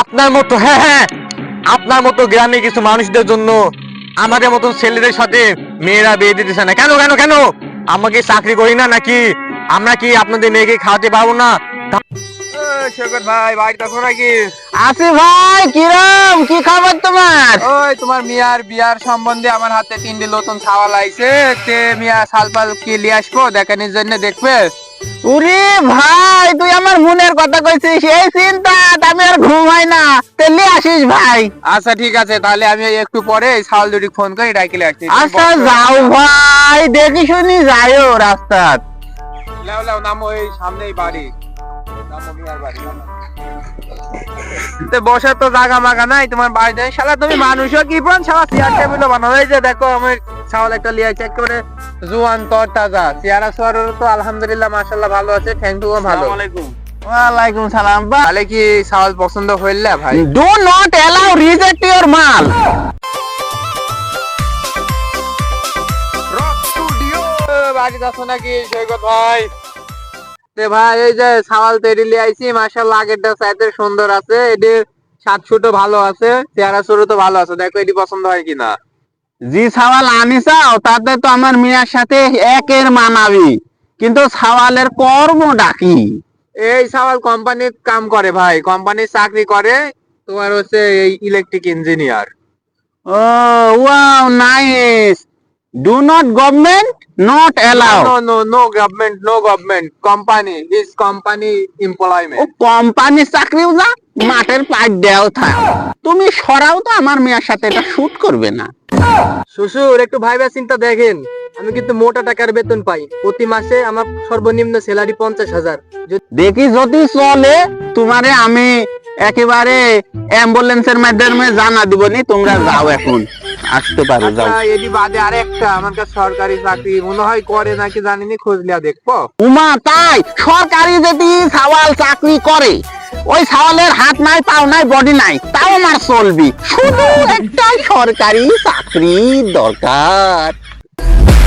আপনার মতো হ্যাঁ হ্যাঁ আপনার মতো গ্রামে কিছু মানুষদের জন্য আমাদের মতন ছেলেদের সাথে মেয়েরা বিয়ে দিতেছে না। কেন কেন কেন? আমাকে চাকরি করি না নাকি? আমরা কি আপনাদের মেয়েকে খাওয়াতে পারব না? শেখর ভাই বাড়িতে আছো নাকি? আসি ভাই কিরম? কি খবর তোমার? ওই তোমার মিয়ার বিয়ার সম্বন্ধে আমার হাতে তিনটি নতুন ছাওয়াল আইছে। তে মিয়া সালপাল কি লিয়ে আসব? দেখানোর জন্য দেখবে। উরে ভাই তুই আমার মনের কথা কইছিস এই চিন্তা আমি আর ঘুম হয় না। তেলি আসিস ভাই। আচ্ছা ঠিক আছে তাহলে আমি একটু পরে শাল দুটি ফোন করে ডাকিলে আসছি। আচ্ছা যাও ভাই দেখি শুনি যাইও রাস্তাত লাও লাও নামো এই সামনেই বাড়ি। নামো মিয়ার বাড়ি বসার তো জায়গা মাগা নাই তোমার বাড়িতে। শালা তুমি মানুষও কি পান শালা চেয়ার টেবিল বানানো যে দেখো আমি ছাওয়াল একটা লিয়ে আইছি একেবারে জুয়ান তর তাজা। চেয়ারা সোয়ারের তো আলহামদুলিল্লাহ মাশাআল্লাহ ভালো আছে ঠ্যাংটুকু ভালো। ওয়ালাইকুম সালাম। বা তাহলে কি ছাওয়াল পছন্দ হইলে ভাই? Do not allow reject your মাল। বাড়ি যাচ্ছ নাকি সৈকত ভাই? ভাই এই যে সাওয়াল তৈরি লিয়ে আইছি মাশাআল্লাহ আগেরটা চাইতে সুন্দর আছে। এটির সাত ফুটও ভালো আছে চেহারা শুরু তো ভালো আছে। দেখো এটি পছন্দ হয় কিনা। জি সাওয়াল চাও তাতে তো আমার মিয়ার সাথে একের মানাবি। কিন্তু সাওয়ালের কর্ম ডাকি এই সাওয়াল কোম্পানির কাম করে ভাই কোম্পানির চাকরি করে। তোমার হচ্ছে এই electric engineer O wow nice do not government not No, no no government, government no government company company company O company চাকরিও না মাঠের পাট দেও থা তুমি সরাও তো আমার মেয়ের সাথে এটা শুট করবে না। শ্বশুর একটু ভাইবা চিন্তা দেখেন। আমি কিন্তু মোটা টাকার বেতন পাই। প্রতি মাসে আমার সর্বনিম্ন স্যালারি পঞ্চাশ হাজার। দেখি যদি চলে তোমারে আমি একেবারে অ্যাম্বুলেন্সের মাধ্যমে জানা দিব নি তোমরা যাও এখন। আসতে পারো যাও। আচ্ছা এটি বাদে আরেকটা আমার কাছে সরকারি চাকরি। মনে হয় করে নাকি জানিনি খোঁজ লিয়া দেখব। উমা তাই? সরকারি যদি সাওয়াল চাকরি করে ওই সাওয়ালের হাত নাই পাও নাই বডি নাই তাও আমার চলবি। শুধু একটা সরকারি চাকরি দরকার।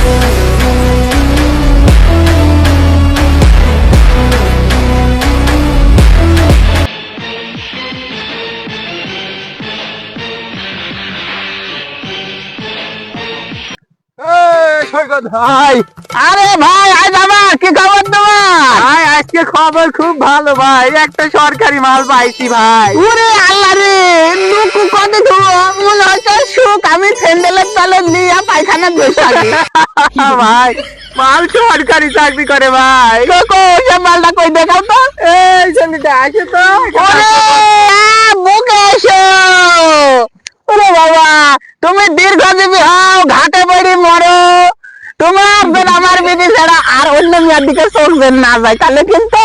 সৈকত ভাই। আরে ভাই আজ আমার কি খবর তোমার? ভাই আজকে খবর খুব ভালো ভাই। একটা সরকারি মাল পাইছি ভাই। ওরে আল্লাহ রে লুকু কত ধুয়ো মনে হচ্ছে সুখ আমি স্যান্ডেলের তলে নিয়ে পায়খানা বসে ভাই মাল সরকারি চাকরি করে ভাই। সে মালটা কই দেখাও তো। এই আসে তো। ওরে বুকে এসো ওরে বাবা তুমি দীর্ঘজীবী হও ঘাটে পড়ি মরো তোমার বেন আমার বিধি ছাড়া আর দিকে চোখ না যায় তাহলে কিন্তু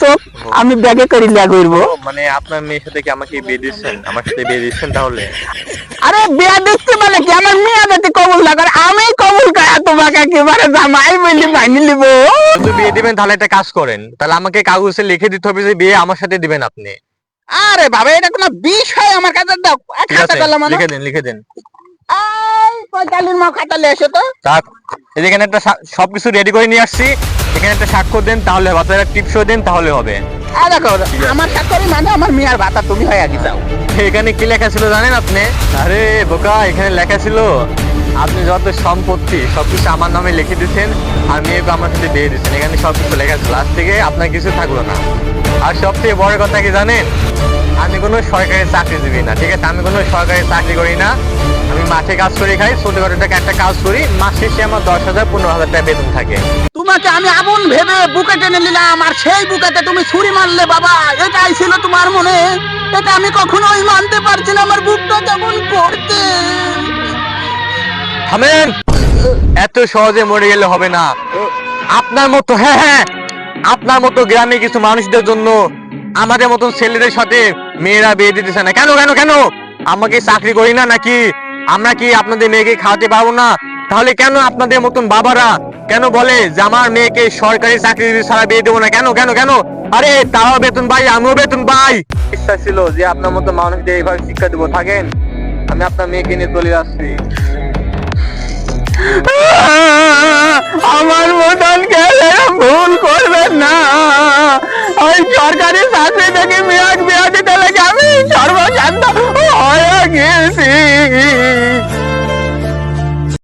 চোখ আমি ব্যাগে করে লিয়া করব মানে আপনার মেয়ের সাথে কি আমাকে বিয়ে দিচ্ছেন? আমার সাথে বিয়ে দিচ্ছেন তাহলে? আরে বিয়া দিচ্ছি মানে কি? আমার মেয়ে কবুল না করে আমি কবুল করা তোমাকে একেবারে জামাই বলি মাইনে নিব। যদি বিয়ে দিবেন তাহলে একটা কাজ করেন। তাহলে আমাকে কাগজে লিখে দিতে হবে যে বিয়ে আমার সাথে দিবেন আপনি। আরে বাবা এটা কোনো বিষয় আমার কাছে দাও। এক আছে কলম লিখে দিন লিখে দিন। পঁয়তাল্লিশ মা এসো তো। থাক এখানে একটা সবকিছু রেডি করে নিয়ে আসছি। এখানে একটা স্বাক্ষর দেন তাহলে হবে। আপনার টিপসও দেন তাহলে হবে। আর দেখো আমার সাথে মানে আমার মেয়ের ভাতা তুমি হয়ে আগে যাও। এখানে কি লেখা ছিল জানেন আপনি? আরে বোকা এখানে লেখা ছিল আপনি যত সম্পত্তি সবকিছু আমার নামে লিখে দিচ্ছেন আর মেয়েকে আমার সাথে দিয়ে দিচ্ছেন এখানে সবকিছু লেখা ছিল। আজ থেকে আপনার কিছু থাকল না। আর সবচেয়ে বড় কথা কি জানেন? আমি কোনো সরকারি চাকরিজীবী না ঠিক আছে? আমি কোনো সরকারি চাকরি করি না। আমি মাঠে কাজ করে খাই। ছোটখাটো টাকা একটা কাজ করি। মাস শেষে আমার দশ হাজার পনেরো হাজার টাকা বেতন থাকে। তোমাকে আমি আগুন ভেবে বুকে টেনে নিলাম, আর সেই বুকেতে তুমি ছুরি মারলে বাবা, এটাই ছিল তোমার মনে। এটা আমি কখনোই মানতে পারছি না আমার বুকটা কেমন করতে। থামেন। এত সহজে মরে গেলে হবে না। আপনার মতো হ্যাঁ হ্যাঁ আপনার মতো গ্রামে কিছু মানুষদের জন্য আমাদের মতন ছেলেদের সাথে মেয়েরা বিয়ে দিতেছে না। কেন কেন কেন? আমাকে চাকরি করি না নাকি? আমরা কি আপনাদের মেয়েকে খাওয়াতে পারব না? তাহলে কেন আপনাদের মতন বাবারা কেন বলে যে আমার মেয়েকে সরকারি চাকরি ছাড়া বিয়ে দেবো না? কেন কেন কেন? আরে তারাও বেতন পাই আমিও বেতন পাই। ইচ্ছা ছিল যে আপনার মতো মানুষদের এইভাবে শিক্ষা দেবো। থাকেন আমি আপনার মেয়েকে নিয়ে চলে আসছি আমার মতন গেলে ভুল করবেন না। ওই সরকারি চাকরি থেকে মেয়াদ